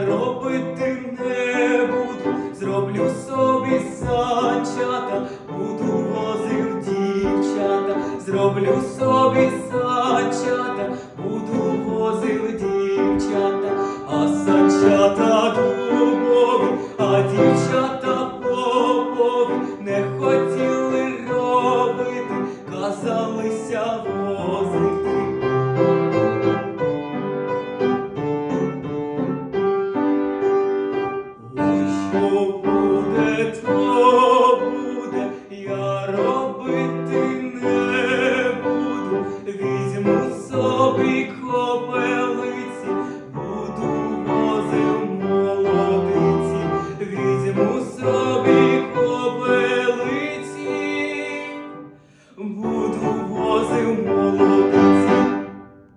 робити не буду, зроблю собі сачата, буду возив дівчата, зроблю собі сачата, буду возив дівчата, а сачата дубові, а дівчата попові не хотіли робити, казалися. то буде, то буде, я робити не буду, візьму.